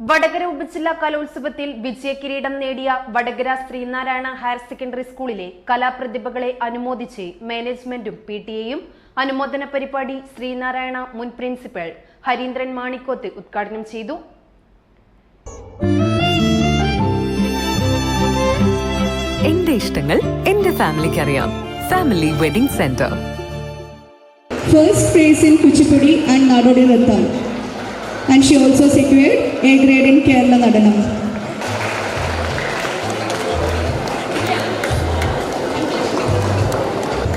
വടകര ഉപജില്ലാ കലോത്സവത്തിൽ വിജയകിരീടം നേടിയ വടകര ശ്രീനാരായണ ഹയർ സെക്കൻഡറി സ്കൂളിലെ കലാപ്രതിഭകളെ അനുമോദിച്ച് മാനേജ്മെന്റും പി ടി എയും അനുമോദന പരിപാടി ശ്രീനാരായണ മുൻ പ്രിൻസിപ്പൽ ഹരീന്ദ്രൻ മാണിക്കോത്ത് ഉദ്ഘാടനം ചെയ്തു. എന്റെ ഇഷ്ടങ്ങൾ എന്റെ ഫാമിലിക്ക് അറിയാം. Family wedding centre. First prize in Kuchipudi and നാടോടി Rattam. And she also secured A grade in Kerala Nadanam.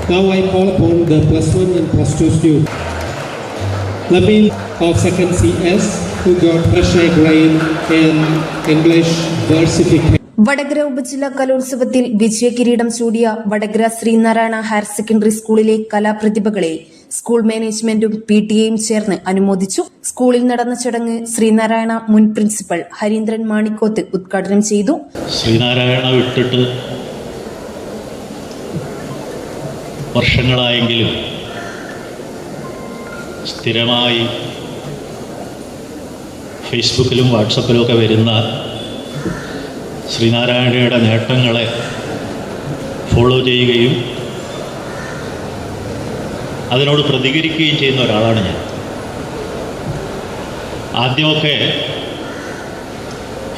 Now I call upon the plus one and plus two students. Nabil of second CS who got fresh A grade in English versification. Vadakara ഉപജില്ലാ കലോത്സവത്തിൽ വിജയകിരീടം ചൂടിയ Vadakara Sreenarayana higher secondary സ്കൂളിലെ കലാപ്രതിഭകളെ school മാനേജ്മെന്റും P T എയും ചേർന്ന് അനുമോദിച്ചു. സ്കൂളിൽ നടന്ന ചടങ്ങ് ശ്രീനാരായണ മുൻ പ്രിൻസിപ്പൽ ഹരീന്ദ്രൻ മാണിക്കോത്ത് ഉദ്ഘാടനം ചെയ്തു. ശ്രീനാരായണ വിട്ടിട്ട് വർഷങ്ങളായെങ്കിലും സ്ഥിരമായി ഫേസ്ബുക്കിലും വാട്സപ്പിലും ഒക്കെ വരുന്ന ശ്രീനാരായണയുടെ നേട്ടങ്ങളെ ഫോളോ ചെയ്യുകയും അതിനോട് പ്രതികരിക്കുകയും ചെയ്യുന്ന ഒരാളാണ് ഞാൻ. ആദ്യമൊക്കെ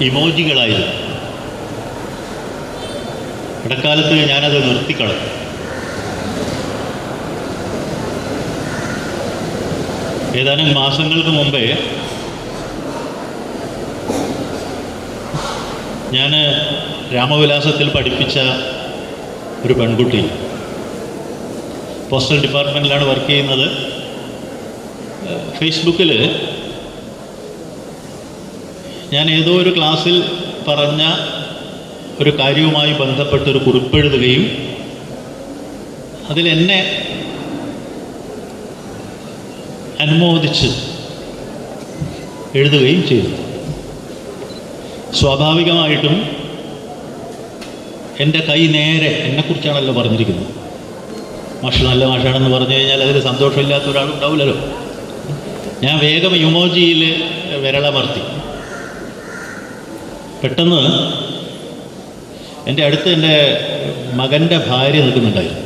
ഇമോജികളായിരുന്നു. ഇടക്കാലത്ത് ഞാനത് നിർത്തിക്കളഞ്ഞു. ഏതാനും മാസങ്ങൾക്ക് മുമ്പേ ഞാൻ രാമവിലാസത്തിൽ പഠിപ്പിച്ച ഒരു പെൺകുട്ടി പോസ്റ്റൽ ഡിപ്പാർട്ട്മെന്റിലാണ് വർക്ക് ചെയ്യുന്നത്. ഫേസ്ബുക്കിൽ ഞാൻ ഏതോ ഒരു ക്ലാസ്സിൽ പറഞ്ഞ ഒരു കാര്യവുമായി ബന്ധപ്പെട്ടൊരു കുറിപ്പെഴുതുകയും അതിലെന്നെ അനുമോദിച്ച് എഴുതുകയും ചെയ്തു. സ്വാഭാവികമായിട്ടും എന്റെ കൈ നേരെ എന്നെക്കുറിച്ചാണല്ലോ പറഞ്ഞിരിക്കുന്നത്. മാഷ് നല്ല മാഷാണെന്ന് പറഞ്ഞു കഴിഞ്ഞാൽ അതിൽ സന്തോഷമില്ലാത്ത ഒരാളുണ്ടാവില്ലല്ലോ ഞാൻ വേഗം യുമോജിയിൽ വിരളമർത്തി പെട്ടെന്ന് എന്റെ അടുത്ത് എന്റെ മകന്റെ ഭാര്യ നിൽക്കുന്നുണ്ടായിരുന്നു.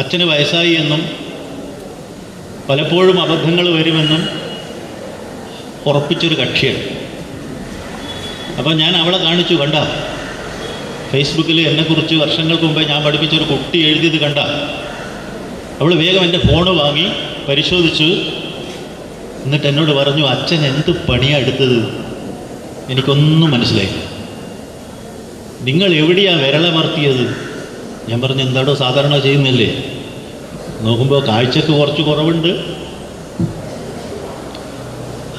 അച്ഛന് വയസ്സായി എന്നും പലപ്പോഴും അബദ്ധങ്ങൾ വരുമെന്നും ഉറപ്പിച്ചൊരു കക്ഷിയാണ്. അപ്പോൾ ഞാൻ അവളെ കാണിച്ചു കണ്ട ഫേസ്ബുക്കിൽ എന്നെക്കുറിച്ച് വർഷങ്ങൾക്ക് മുമ്പേ ഞാൻ പഠിപ്പിച്ച ഒരു കുട്ടി എഴുതിയത് കണ്ട. അവൾ വേഗം എന്റെ ഫോണ് വാങ്ങി പരിശോധിച്ചു. എന്നിട്ട് എന്നോട് പറഞ്ഞു അച്ഛൻ എന്ത് പണിയാണ് എടുത്തത്? എനിക്കൊന്നും മനസ്സിലായില്ല. നിങ്ങൾ എവിടെയാണ് വിരളമർത്തിയത് ഞാൻ പറഞ്ഞു എന്താടോ സാധാരണ ചെയ്യുന്നില്ലേ നോക്കുമ്പോൾ കാഴ്ചക്ക് കുറച്ച് കുറവുണ്ട്.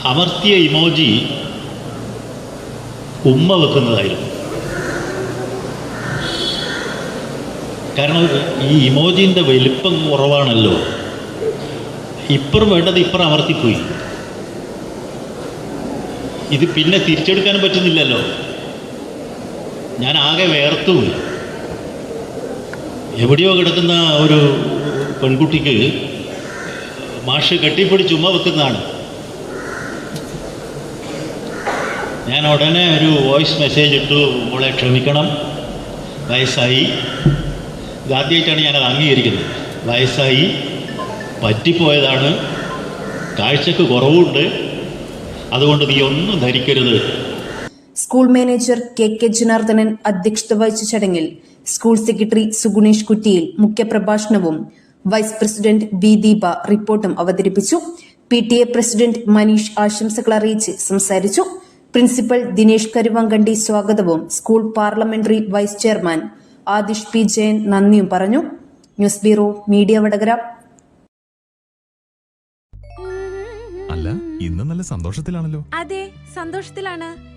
അമർത്തിയ ഇമോജി ഉമ്മ വെക്കുന്നതായിരുന്നു. കാരണം ഈ ഇമോജിന്റെ വലിപ്പം കുറവാണല്ലോ. ഇപ്പുറം വേണ്ടത് ഇപ്പുറം അമർത്തിപ്പോയി. ഇത് പിന്നെ തിരിച്ചെടുക്കാൻ പറ്റുന്നില്ലല്ലോ. ഞാൻ ആകെ വേർത്തു. എവിടെയോ കിടക്കുന്ന ഒരു പെൺകുട്ടിക്ക് മാഷ് കെട്ടിപ്പിടിച്ച് ഉമ്മ വെക്കുന്നതാണ്. ഞാൻ ഉടനെ ഒരു വോയിസ് മെസ്സേജ് ഇട്ടു മോളെ ക്ഷമിക്കണം വയസ്സായി. ഇതാദ്യമായിട്ടാണ് ഞാനത് അംഗീകരിക്കുന്നത്. വയസ്സായി പറ്റിപ്പോയതാണ്. കാഴ്ചക്ക് കുറവുണ്ട്. അതുകൊണ്ട് നീ ഒന്നും ധരിക്കരുത്. School manager K K Janardhanan അധ്യക്ഷത വഹിച്ച ചടങ്ങിൽ സ്കൂൾ സെക്രട്ടറി സുഗുണേഷ് കുറ്റിയിൽ മുഖ്യപ്രഭാഷണവും വൈസ് പ്രസിഡന്റ് ബി ദീപ റിപ്പോർട്ടും അവതരിപ്പിച്ചു. P T A president Maneesh ആശംസകൾ അറിയിച്ച് സംസാരിച്ചു. പ്രിൻസിപ്പൽ ദിനേഷ് കരുവാങ്കണ്ടി സ്വാഗതവും school parliamentary vice chairman Adish P Jayan നന്ദിയും പറഞ്ഞു. News bureau media Vadakara. അല്ല ഇന്ന് നല്ല സന്തോഷത്തിലാണല്ലോ. അതെ സന്തോഷത്തിലാണ്.